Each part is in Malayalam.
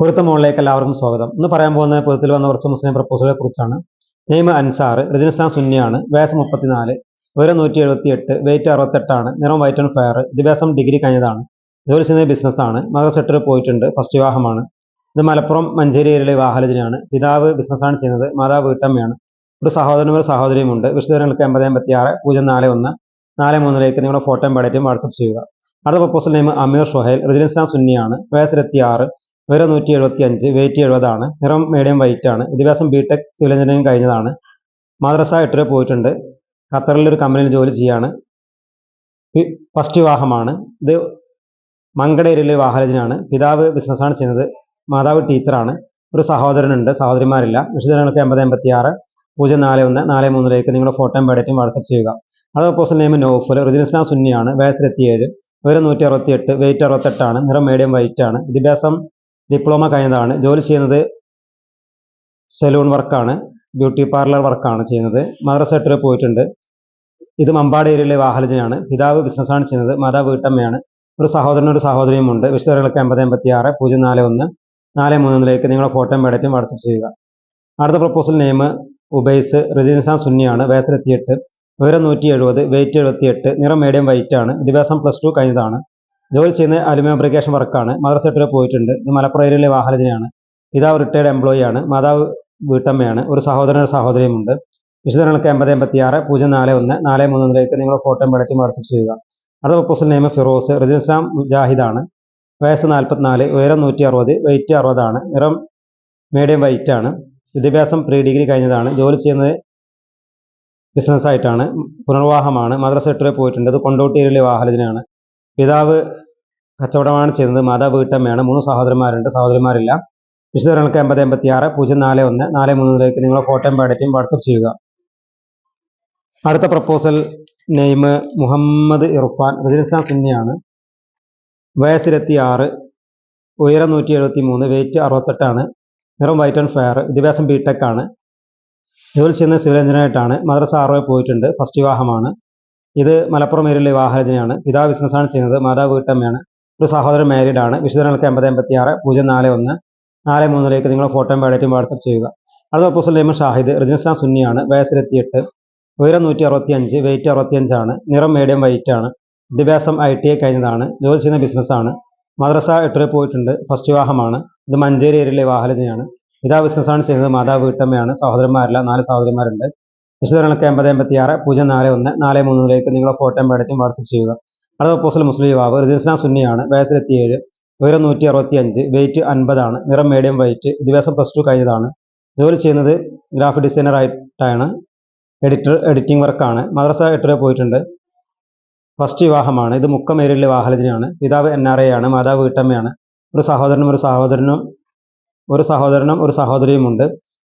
പൊരുത്ത മോളിലേക്ക് എല്ലാവർക്കും സ്വാഗതം. ഇന്ന് പറയാൻ പോകുന്ന പൊരുത്തിൽ വന്ന കുറച്ച് മുസ്ലിം പ്രപ്പോസലുകളെ കുറിച്ചാണ്. നെയ്മ അൻസാർ റജിൻ ഇസ്ലാം സുന്നിയാണ് വയസ്സ് മുപ്പത്തിനാല് ഉയരം നൂറ്റി എഴുപത്തി എട്ട് വെയിറ്റ് അറുപത്തെട്ടാണ് നിറം വൈറ്റ് ആൻഡ് ഫയർ വിദ്യാഭ്യാസം ഡിഗ്രി കഴിഞ്ഞതാണ് ജോലി ബിസിനസ് ബിസിനസ്സാണ് മദർ സെക്ടറിൽ പോയിട്ടുണ്ട് ഫസ്റ്റ് വിവാഹമാണ്. ഇത് മലപ്പുറം മഞ്ചേരി ഏരിയയിലെ വിവാഹലജനയാണ് പിതാവ് ബിസിനസ്സാണ് ചെയ്യുന്നത് മാതാവ് വീട്ടമ്മയാണ്. ഒരു സഹോദരനും ഒരു സഹോദരിയുമുണ്ട്. വിശദങ്ങൾക്ക് എൺപത് എൺപത്തി ആറ് പൂജ്യം നാല് ഒന്ന് നാല് മൂന്നിലേക്ക് നിങ്ങളുടെ ഫോട്ടോയും പഠിറ്റും വാട്സപ്പ് ചെയ്യുക. അടുത്ത പ്രപ്പോസൽ നെയിം അമീർ ഷുഹൈൽ റജിൻ ഇസ്ലാം സുന്നിയാണ് വയസ്സിലെത്തി ആറ് ഉയരം നൂറ്റി എഴുപത്തി അഞ്ച് വെയിറ്റ് എഴുപതാണ് നിറം മീഡിയം വൈറ്റ് ആണ്. വിദ്യാഭ്യാസം ബിടെക് സിവിൽ എഞ്ചിനീയറിംഗ് കഴിഞ്ഞതാണ്. മദ്രസ എട്ടുവരെ പോയിട്ടുണ്ട്. ഖത്തറിൽ ഒരു കമ്പനിയിൽ ജോലി ചെയ്യാണ്. ഫസ്റ്റ് വിവാഹമാണ്. ഇത് മങ്കടേരിയിലെ വിവാഹരചനയാണ് പിതാവ് ബിസിനസ്സാണ് ചെയ്യുന്നത്. മാതാവ് ടീച്ചറാണ് ഒരു സഹോദരനുണ്ട്. സഹോദരിമാരില്ല. വിശദങ്ങൾക്ക് എൺപത് എൺപത്തി ആറ് പൂജ്യം നാല് ഒന്ന് നാല് മൂന്നിലേക്ക് നിങ്ങളുടെ ഫോട്ടോയും ബയോഡേറ്റും വാട്സപ്പ് ചെയ്യുക. അത് പോസ്റ്റ് നെയിം നൗഫൽ റജിൻ സുന്നിയാണ്. വയസ്സിലെത്തിയേഴ് ഉയരം നൂറ്റി അറുപത്തി എട്ട് വെയിറ്റ് അറുപത്തെട്ടാണ് നിറം മീഡിയം വൈറ്റ് ആണ്. വിദ്യാഭ്യാസം ഡിപ്ലോമ കഴിഞ്ഞതാണ്. ജോലി ചെയ്യുന്നത് സലൂൺ വർക്കാണ്. ബ്യൂട്ടി പാർലർ വർക്കാണ് ചെയ്യുന്നത്. മദ്രസ എട്ടിൽ പോയിട്ടുണ്ട്. ഇത് മമ്പാട് ഏരിയയിലെ വാഹലജനാണ്. പിതാവ് ബിസിനസ്സാണ് ചെയ്യുന്നത്. മാതാവ് വീട്ടമ്മയാണ്. ഒരു സഹോദരനും ഒരു സഹോദരിയുമുണ്ട്. വിശദങ്ങൾക്ക് എൺപത് എൺപത്തി ആറ് പൂജ്യം നാല് ഒന്ന് നാല് മൂന്നിലേക്ക് നിങ്ങളുടെ ഫോട്ടോയും ബയോഡേറ്റും വാട്സപ്പ് ചെയ്യുക. അടുത്ത പ്രപ്പോസൽ നെയിം ഉബൈസ് റെസിഡൻസ് സുന്നിയാണ്. വയസ്സിലെത്തിയെട്ട്. ഉയരം നൂറ്റി എഴുപത് വെയിറ്റ് എഴുപത്തി എട്ട് നിറം മീഡിയം വൈറ്റ് ആണ്. വിദ്യാഭ്യാസം പ്ലസ് ടു കഴിഞ്ഞതാണ്. ജോലി ചെയ്യുന്ന അലുമിനിയം ഫാബ്രിക്കേഷൻ വർക്കാണ്. മദർ സെക്ടറിൽ പോയിട്ടുണ്ട്. ഇത് മലപ്പുറം ഏരിയയിലെ വാഹനജനയാണ് പിതാവ് റിട്ടയർഡ് എംപ്ലോയി ആണ് മാതാവ് വീട്ടമ്മയാണ്. ഒരു സഹോദരൻ സഹോദരിയുമുണ്ട് വിശദങ്ങൾക്ക് എൺപത് എൺപത്തി ആറ് പൂജ്യം നാല് ഒന്ന് നാല് മൂന്നിലേക്ക് നിങ്ങൾ ഫോട്ടോയും മേടിച്ച് വാട്സപ്പ് ചെയ്യുക. അടുത്ത പ്രപ്പോസൽ നെയിം ഫിറോസ്. റജിൻ ഇസ്ലാം മുജാഹിദാണ്. വയസ്സ് നാൽപ്പത്തിനാല് ഉയരം നൂറ്റി അറുപത് വെയിറ്റ് അറുപതാണ്. നിറം മീഡിയം വൈറ്റ് ആണ്. വിദ്യാഭ്യാസം പ്രീ ഡിഗ്രി കഴിഞ്ഞതാണ്. ജോലി ചെയ്യുന്നത് ബിസിനസ്സായിട്ടാണ് പുനർവാഹമാണ് മദ്രസ സെക്ടറിൽ പോയിട്ടുണ്ട്. അത് കൊണ്ടോട്ടി ഏരിയയിലെ വാഹനജനാണ് പിതാവ് കച്ചവടമാണ് ചെയ്യുന്നത്. മാതാവ് വീട്ടമ്മയാണ്. മൂന്ന് സഹോദരന്മാരുണ്ട്. സഹോദരന്മാരില്ല വിശദങ്ങൾക്ക് എൺപത് എൺപത്തി ആറ് പൂജ്യം നാല് ഒന്ന് നാല് മൂന്നിലേക്ക് നിങ്ങൾ ഫോട്ടോയും ബയോഡേറ്റും വാട്സപ്പ് ചെയ്യുക. അടുത്ത proposal name Muhammad Irfan Islam സുന്നിയാണ്. വയസ്സ് ഇരുപത്തി ആറ് ഉയരം നൂറ്റി എഴുപത്തി മൂന്ന് വെയിറ്റ് അറുപത്തെട്ടാണ്. നിറം വൈറ്റ് ആൻഡ് ഫെയർ വിദ്യാഭ്യാസം ബിടെക് ആണ്. ജോലി ചെയ്യുന്ന സിവിൽ എഞ്ചിനീയറായിട്ടാണ് മദ്രസ ആറോ പോയിട്ടുണ്ട്. ഫസ്റ്റ് വിവാഹമാണ്. ഇത് മലപ്പുറം ഏരിയയിലെ വിവാഹരചനയാണ് പിതാവ് ബിസിനസ്സാണ് ചെയ്യുന്നത്. മാതാവ് വീട്ടമ്മയാണ്. ഒരു സഹോദരൻ മാരീഡ് ആണ്. വിശദങ്ങൾക്ക് എൺപത് എൺപത്തി ആറ് പൂജ്യം നാല് ഒന്ന് നാല് മൂന്നിലേക്ക് നിങ്ങൾ ഫോട്ടോയും ബയോഡേറ്റും വാട്സപ്പ് ചെയ്യുക. അടുത്ത നെയിം ഷാഹിദ് റജിസ്ലാം സുന്നിയാണ് വയസ്സിലെത്തിയെട്ട് ഉയരം നൂറ്റി അറുപത്തി അഞ്ച് വെയിറ്റ് അറുപത്തി അഞ്ചാണ് നിറം മീഡിയം വൈറ്റ് ആണ് വിദ്യാഭ്യാസം ഐ ടി ഐ കഴിഞ്ഞതാണ് ജോലി ചെയ്യുന്ന ബിസിനസ്സാണ് മദ്രസ എട്ടുവരെ പോയിട്ടുണ്ട് ഫസ്റ്റ് വിവാഹമാണ് ഇത് മഞ്ചേരി ഏരിയയിലെ വാഹലജയാണ്. പിതാവ് ബിസിനസ്സാണ് ചെയ്യുന്നത് മാതാവ് വീട്ടമ്മയാണ് സഹോദരന്മാരില്ല നാല് സഹോദരന്മാരുണ്ട് വിശദങ്ങൾക്ക് എൺപത് എൺപത്തി ആറ് പൂജ്യം നാല് ഒന്ന് നാല് മൂന്നിലേക്ക് നിങ്ങൾ ഫോട്ടോയും ബയോഡേറ്റും വാട്സപ്പ് ചെയ്യുക. അടുത്ത പോസ്റ്റൽ മുസ്ലിം യുവാവ് റിജിസ്ന സുന്നിയാണ്. വയസ്സിലെത്തിയേഴ്. ഉയരം നൂറ്റി അറുപത്തി അഞ്ച് വെയിറ്റ് അൻപതാണ്. നിറം മീഡിയം വൈറ്റ് വിദ്യാഭ്യാസം പ്ലസ് ടു കഴിഞ്ഞതാണ്. ജോലി ചെയ്യുന്നത് ഗ്രാഫിക് ഡിസൈനർ ആയിട്ടാണ്. എഡിറ്റർ എഡിറ്റിംഗ് വർക്കാണ് മദ്രസ എട്ടുവരെ പോയിട്ടുണ്ട്. ഫസ്റ്റ് വിവാഹമാണ്. ഇത് മുക്കമേരിയിലെ വാഹലജിനാണ് പിതാവ് എൻ ആർ എ ആണ്. മാതാവ് വീട്ടമ്മയാണ്. ഒരു സഹോദരനും ഒരു സഹോദരനും ഒരു സഹോദരനും ഒരു സഹോദരിയുമുണ്ട്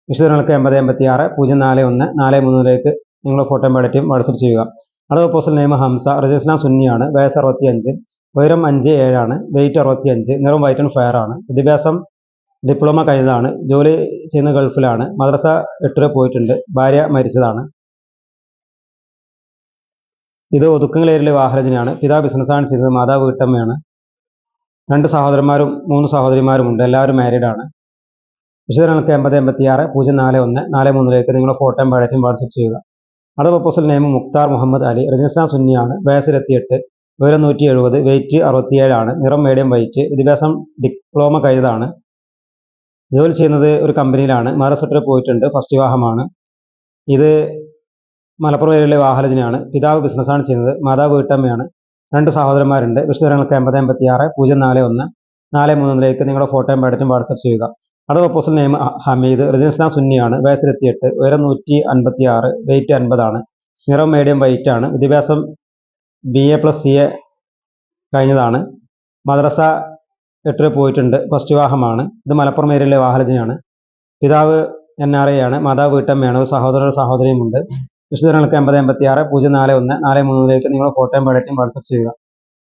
വിശദങ്ങൾക്ക് എൺപത് എൺപത്തി ആറ് പൂജ്യം നാല് ഒന്ന് നാല് മൂന്നിലേക്ക് നിങ്ങൾ ഫോട്ടോയും ബയോഡേറ്റും വാട്സപ്പ് ചെയ്യുക. അടുത്ത പ്രപ്പോസൽ നെയ്മ ഹംസ റജസ്ന സുന്നിയാണ് വയസ്സ് അറുപത്തി അഞ്ച് ഉയരം അഞ്ച് ഏഴാണ് വെയിറ്റ് അറുപത്തി അഞ്ച് നിറം വൈറ്റ് ആൻഡ് ഫയർ ആണ്. വിദ്യാഭ്യാസം ഡിപ്ലോമ കഴിഞ്ഞതാണ് ജോലി ചെയ്യുന്ന ഗൾഫിലാണ് മദ്രസ എട്ടിൽ പോയിട്ടുണ്ട് ഭാര്യ മരിച്ചതാണ്. ഇത് ഒതുക്കങ്ങളേരിലെ വാഹരചനയാണ് പിതാ ബിസിനസ്സാണ് ചെയ്തത് മാതാവ് വീട്ടമ്മയാണ്. രണ്ട് സഹോദരന്മാരും മൂന്ന് സഹോദരിമാരുമുണ്ട് എല്ലാവരും മാരീഡ് ആണ്. വിശദങ്ങൾക്ക് എൺപത് എൺപത്തി ആറ് പൂജ്യം നാല് ഒന്ന് നാല് മൂന്നിലേക്ക് നിങ്ങളുടെ ഫോട്ടോയും ബയോഡേറ്റും വാട്സപ്പ് ചെയ്യുക. അടുത്ത പ്രപ്പോസൽ നെയിം മുക്താർ മുഹമ്മദ് അലി റജിസ്ലാം സുന്നിയാണ് വയസ്സിലെത്തിയിട്ട് ഉയരം നൂറ്റി എഴുപത് വെയിറ്റ് അറുപത്തിയേഴാണ് നിറം മീഡിയം വൈറ്റ് വിദ്യാഭ്യാസം ഡിപ്ലോമ കഴിഞ്ഞതാണ്. ജോലി ചെയ്യുന്നത് ഒരു കമ്പനിയിലാണ് മഹാരാഷ്ട്രത്തിൽ പോയിട്ടുണ്ട് ഫസ്റ്റ് വിവാഹമാണ്. ഇത് മലപ്പുറം ഏരിയയിലെ വാഹലജിനാണ് പിതാവ് ബിസിനസ്സാണ് ചെയ്യുന്നത് മാതാവ് വീട്ടമ്മയാണ്. രണ്ട് സഹോദരന്മാരുണ്ട് വിശദങ്ങൾക്ക് എൺപത് എൺപത്തി ആറ് പൂജ്യം നാല് ഒന്ന് നാല് മൂന്നിലേക്ക് നിങ്ങളുടെ ഫോട്ടോയും ബയോഡേറ്റും വാട്സപ്പ് ചെയ്യുക. അടുത്ത പ്രപ്പോസൽ നെയിം ഹമീദ്. റജിസ്ലാം സുന്നിയാണ് വയസ്സിലെത്തിയെട്ട്. ഉയരം നൂറ്റി അൻപത്തി ആറ് വെയിറ്റ് അൻപതാണ്. നിറം മീഡിയം വൈറ്റ് ആണ്. വിദ്യാഭ്യാസം B A plus C A കഴിഞ്ഞതാണ്. മദ്രസ എട്ടിൽ പോയിട്ടുണ്ട്. ഫസ്റ്റ് വിവാഹമാണ്. ഇത് മലപ്പുറം ഏരിയയിലെ വാഹനജിനാണ് പിതാവ് എൻ ആർ എ ആണ്. മാതാവ് വീട്ടമ്മയാണ്. ഒരു സഹോദര സഹോദരിയുമുണ്ട്. വിശദങ്ങൾക്ക് എൺപത് എൺപത്തി ആറ് പൂജ്യം നാല് ഒന്ന് നാല് മൂന്നിലേക്ക് നിങ്ങൾ ഫോട്ടോയും ബയോഡേറ്റും വാട്സപ്പ് ചെയ്യുക.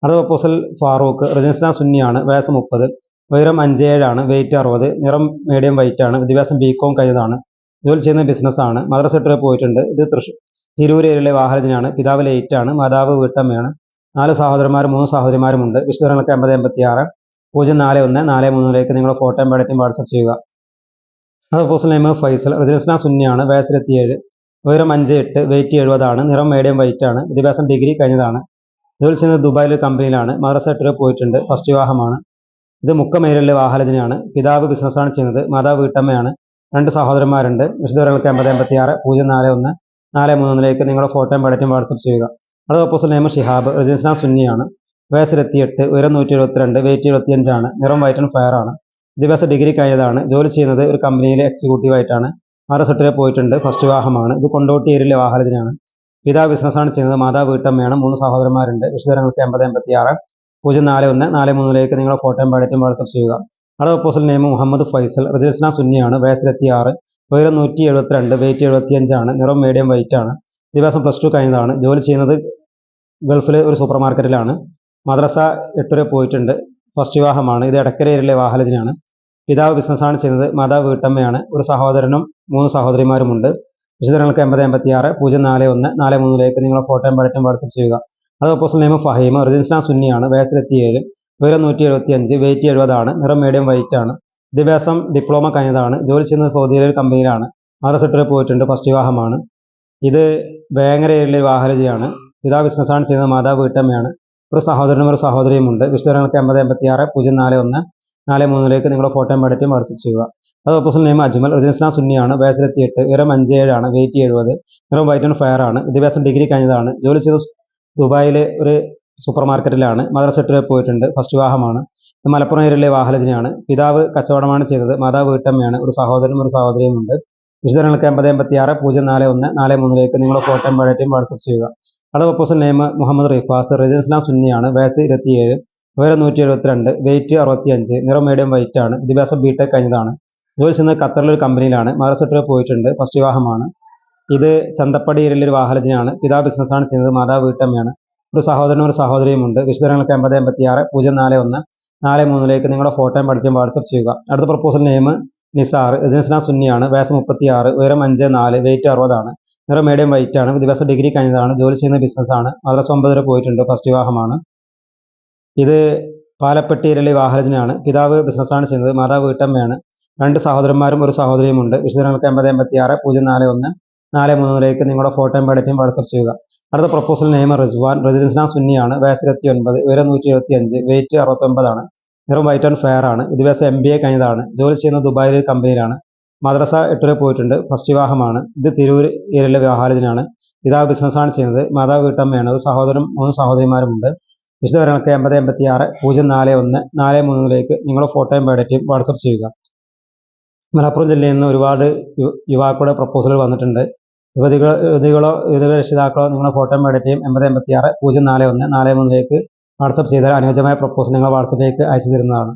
അടുത്ത പ്രപ്പോസൽ ഫാറൂഖ്. റജിസ്ലാം സുന്നിയാണ് വയസ്സ് മുപ്പത്. ഉയരം അഞ്ച് ഏഴാണ് വെയിറ്റ് അറുപത് നിറം മീഡിയം വൈറ്റ് ആണ് വിദ്യാഭ്യാസം ബി കോം കഴിഞ്ഞതാണ് ജോലി ചെയ്യുന്ന ബിസിനസ്സാണ് മദ്രസ എട്ടിൽ പോയിട്ടുണ്ട്. ഇത് തൃശ്ശൂർ തിരൂർ ഏരിയയിലെ വാഹനജനാണ് പിതാവ് ലേറ്റാണ് മാതാവ് വീട്ടമ്മയാണ്. നാല് സഹോദരന്മാരും മൂന്ന് സഹോദരിമാരുമുണ്ട് വിശദങ്ങൾക്ക് അമ്പത് എൺപത്തി ആറ് പൂജ്യം നാല് ഒന്ന് നാല് മൂന്നിലേക്ക് നിങ്ങൾ ഫോട്ടോയും ബയോഡേറ്റയും വാട്സപ്പ് ചെയ്യുക. അത് പോസ്റ്റൽ നെയിം ഫൈസൽ റെസിഡൻസിന സുന്നിയാണ് വയസ്സ് ഇരുപത്തിയേഴ് ഉയരം അഞ്ച് എട്ട് വെയിറ്റ് എഴുപതാണ് നിറം മീഡിയം വൈറ്റ് ആണ് വിദ്യാഭ്യാസം ഡിഗ്രി കഴിഞ്ഞതാണ്. ജോലി ചെയ്യുന്നത് ദുബായിലെ കമ്പനിയിലാണ് മദ്രസ എട്ട് പോയിട്ടുണ്ട് ഫസ്റ്റ് വിവാഹമാണ്. ഇത് മുക്കമേലിലെ വാഹലജനയാണ്. പിതാവ് ബിസിനസ്സാണ് ചെയ്യുന്നത്. മാതാവ് വീട്ടമ്മയാണ്. രണ്ട് സഹോദരന്മാരുണ്ട്. വിശദവരങ്ങൾക്ക് എൺപത് എൺപത്തി ആറ് പൂജ്യം നാല് ഒന്ന് നാല് മൂന്നിലേക്ക് നിങ്ങളുടെ ഫോട്ടോയും ബയോഡേറ്റയും വാട്സപ്പ് ചെയ്യുക. അത് ഓപ്പോസിറ്റ് നെയ്മ ഷിഹാബ് റജിൻസ്ന സുന്നിയാണ്. വയസ്സ് ഇരുപത്തിയെട്ട് ഉയരം നൂറ്റി എഴുപത്തിരണ്ട് വെയിറ്റ് എഴുപത്തിയഞ്ചാണ് നിറം വൈറ്റ് ആൻഡ് ഫയർ ആണ്. വിദ്യാഭ്യാസ ഡിഗ്രി കഴിഞ്ഞതാണ്. ജോലി ചെയ്യുന്നത് ഒരു കമ്പനിയിലെ എക്സിക്യൂട്ടീവ് ആയിട്ടാണ്. ആറ് സെട്ടിലെ പോയിട്ടുണ്ട്. ഫസ്റ്റ് വിവാഹമാണ്. ഇത് കൊണ്ടോട്ടി ഏരിയയിലെ വാഹനജനാണ് പിതാവ് ബിസിനസ്സാണ് ചെയ്യുന്നത്. മാതാവ് വീട്ടമ്മയാണ്. മൂന്ന് സഹോദരന്മാരുണ്ട്. വിശദങ്ങൾക്ക് എൺപത് എൺപത്തി ആറ് പൂജ്യം നാല് ഒന്ന് നാല് മൂന്നിലേക്ക് നിങ്ങളുടെ ഫോട്ടോയും പാടേറ്റം വാട്സപ്പ് ചെയ്യുക. അവിടെ ഓപ്പോസിറ്റ് നെയിം മുഹമ്മദ് ഫൈസൽ റജിസ്ന സുന്നിയാണ് വയസ്സിലെത്തി ആറ് ഉയരം നൂറ്റി എഴുപത്തിരണ്ട് വെയിറ്റ് എഴുപത്തിയഞ്ചാണ് നിറം മീഡിയം വൈറ്റ് ആണ്. ദിവസം പ്ലസ് ടു കഴിഞ്ഞതാണ്. ജോലി ചെയ്യുന്നത് ഗൾഫിലെ ഒരു സൂപ്പർ മാർക്കറ്റിലാണ് മദ്രസ എട്ടുവരെ പോയിട്ടുണ്ട്. ഫസ്റ്റ് വിവാഹമാണ്. ഇത് എടക്കരയിലെ വാഹലജിനാണ് പിതാവ് ബിസിനസ്സാണ് ചെയ്യുന്നത്. മാതാവ് വീട്ടമ്മയാണ്. ഒരു സഹോദരനും മൂന്ന് സഹോദരിമാരുമുണ്ട്. വിശദങ്ങൾക്ക് എൺപത് എൺപത്തി ആറ് പൂജ്യം നാല് ഒന്ന് നാല് മൂന്നിലേക്ക് നിങ്ങളുടെ ഫോട്ടോയും ബയോഡേറ്റയും വാട്സപ്പ് ചെയ്യുക. അത് ഓപ്പോസിറ്റ് നെയിം ഫഹീം റജിൻസ്ന സുന്നിയാണ് വയസ്സിലെത്തിയേഴ് ഉയരം നൂറ്റി എഴുപത്തി അഞ്ച് വെയിറ്റ് എഴുപതാണ് നിറം മീഡിയം വൈറ്റ് ആണ് വിദ്യാഭ്യാസം ഡിപ്ലോമ കഴിഞ്ഞതാണ് ജോലി ചെയ്യുന്നത് സൗദിയിലെ ഒരു കമ്പനിയിലാണ് സെക്ടറിൽ പോയിട്ടുണ്ട് ഫസ്റ്റ് വിവാഹമാണ്. ഇത് വേങ്ങരയിലെ വാഹനജയാണ് പിതാവ് ബിസിനസ്സാണ് ചെയ്യുന്നത് മാതാവ് വീട്ടമ്മയാണ്. ഒരു സഹോദരനും ഒരു സഹോദരിയുമുണ്ട്. വിശദങ്ങൾക്ക് എൺപത് എൺപത്തി ആറ് പൂജ്യം നാല് ഒന്ന് നാല് മൂന്നിലേക്ക് നിങ്ങളുടെ ഫോട്ടോ ബയോഡേറ്റയും വാട്സപ്പ് ചെയ്യുക. അത് ഓപ്പോസിറ്റ് നെയിം അജ്മൽ റജിൻസ്ന സുന്നിയാണ് വയസ്സിലെത്തിയിട്ട് ഉയരം അഞ്ച് ഏഴാണ് വെയിറ്റ് എഴുപത് നിറം വൈറ്റ് ആൻഡ് ഫയർ ആണ് വിദ്യാഭ്യാസം ഡിഗ്രി കഴിഞ്ഞതാണ് ജോലി ചെയ്ത് ദുബായിലെ ഒരു സൂപ്പർ മാർക്കറ്റിലാണ് മദർസെട്ടിലെ പോയിട്ടുണ്ട്. ഫസ്റ്റ് വിവാഹമാണ്. മലപ്പുറം ഏരിയയിലെ വാഹലജനയാണ്. പിതാവ് കച്ചവടമാണ് ചെയ്തത്. മാതാവ് വീട്ടമ്മയാണ്. ഒരു സഹോദരനും ഒരു സഹോദരിയും ഉണ്ട്. വിശദങ്ങൾക്ക് എൺപത് എൺപത്തി ആറ് പൂജ്യം നാല് ഒന്ന് നാല് മൂന്നിലേക്ക് നിങ്ങളുടെ ഫോട്ടോയും ബയോഡേറ്റയും വാട്സപ്പ് ചെയ്യുക. അളവ് ഒപ്പോസൻ നെയിം മുഹമ്മദ് റിഫാസ്. റജിൻസ്ന സുന്നിയാണ്. വയസ്സ് ഇരുപത്തിയേഴ്. ഉയരം നൂറ്റി എഴുപത്തിരണ്ട് വെയിറ്റ് അറുപത്തിയഞ്ച്. നിറം മീഡിയം വൈറ്റ് ആണ്. വിദ്യാഭ്യാസം ബി ടെക് കഴിഞ്ഞതാണ്. ജോലി ചെയ്യുന്നത് ഖത്തറിലെ ഒരു കമ്പനിയിലാണ് മദ്രസ പോയിട്ടുണ്ട്. ഫസ്റ്റ് വിവാഹമാണ്. ഇത് ചന്തപ്പടി ഏരിയയിലെ ഒരു വാഹനജനാണ് പിതാവ് ബിസിനസ്സാണ് ചെയ്യുന്നത്. മാതാവ് വീട്ടമ്മയാണ്. ഒരു സഹോദരനും ഒരു സഹോദരിയുമുണ്ട് വിശദങ്ങൾക്ക് എൺപത് എൺപത്തി ആറ് പൂജ്യം നാല് ഒന്ന്. നാല് മൂന്നിലേക്ക് നിങ്ങളുടെ ഫോട്ടോയും പഠിക്കും വാട്സപ്പ് ചെയ്യുക. അടുത്ത പ്രപ്പോസൽ നെയിം നിസാർ. എജൻസ്ന സുന്നിയാണ്. വയസ്സ് മുപ്പത്തി ആറ് ഉയരം അഞ്ച് നാല്. വെയിറ്റ് അറുപതാണ്. നിറം മീഡിയം വൈറ്റ് ആണ്. വിദ്യാഭ്യാസ ഡിഗ്രി കഴിഞ്ഞതാണ്. ജോലി ചെയ്യുന്ന ബിസിനസ്സാണ് മദ്രസ ഒമ്പതര പോയിട്ടുണ്ട്. ഫസ്റ്റ് വിവാഹമാണ്. ഇത് പാലപ്പെട്ടിയിലെ വാഹനജനാണ് പിതാവ് ബിസിനസ്സാണ് ചെയ്യുന്നത്. മാതാവ് വീട്ടമ്മയാണ്. രണ്ട് സഹോദരന്മാരും ഒരു സഹോദരിയുമുണ്ട് വിശദങ്ങൾക്ക് എൺപത് എൺപത്തി ആറ് പൂജ്യം നാല് ഒന്ന്. നാല് മൂന്നിലേക്ക് നിങ്ങളുടെ ഫോട്ടോയും ബയോഡേറ്റയും വാട്സപ്പ് ചെയ്യുക. അടുത്ത പ്രൊപ്പോസൽ നെയിം റിസ്വാൻ. റെസിഡൻസിന സുന്നിയാണ്. വയസ്സ് ഇരുപത്തി ഒൻപത് ഉയരം നൂറ്റി എഴുപത്തി അഞ്ച് വെയിറ്റ് അറുപത്തൊമ്പതാണ്. നിറം വൈറ്റ് ആൻഡ് ഫെയർ ആണ്. വിദ്യാഭ്യാസം എം ബി എ കഴിഞ്ഞതാണ്. ജോലി ചെയ്യുന്ന ദുബായിലെ കമ്പനിയിലാണ് മദ്രസ എട്ടുവരെ പോയിട്ടുണ്ട്. ഫസ്റ്റ് വിവാഹമാണ്. ഇത് തിരൂർ ഏരിയയിലെ വ്യവഹാരത്തിനാണ് പിതാവ് ബിസിനസ്സാണ് ചെയ്യുന്നത്. മാതാവ് വീട്ടമ്മയാണ്. ഒരു സഹോദരൻ മൂന്ന് സഹോദരിമാരുമുണ്ട്. വിശദവിവരങ്ങൾക്ക് എൺപത് എൺപത്തി ആറ് പൂജ്യം നാല് ഒന്ന്. നാല് മൂന്നിലേക്ക് നിങ്ങളുടെ ഫോട്ടോയും ബയോഡേറ്റയും വാട്സപ്പ് ചെയ്യുക. മലപ്പുറം ജില്ലയിൽ നിന്ന് ഒരുപാട് യുവാക്കളുടെ പ്രപ്പോസലുകൾ വന്നിട്ടുണ്ട്. യുവതികളോ യുവതികളോ യുവതികളോ രക്ഷിതാക്കളോ നിങ്ങളുടെ ഫോട്ടോ ബയോഡേറ്റയും എൺപത് എൺപത്തി ആറ് പൂജ്യം നാല് ഒന്ന് നാല് മൂന്നിലേക്ക് വാട്സപ്പ് ചെയ്താൽ അനുയോജ്യമായ പ്രപ്പോസൽ നിങ്ങൾ വാട്സപ്പിലേക്ക് അയച്ചു തരുന്നതാണ്.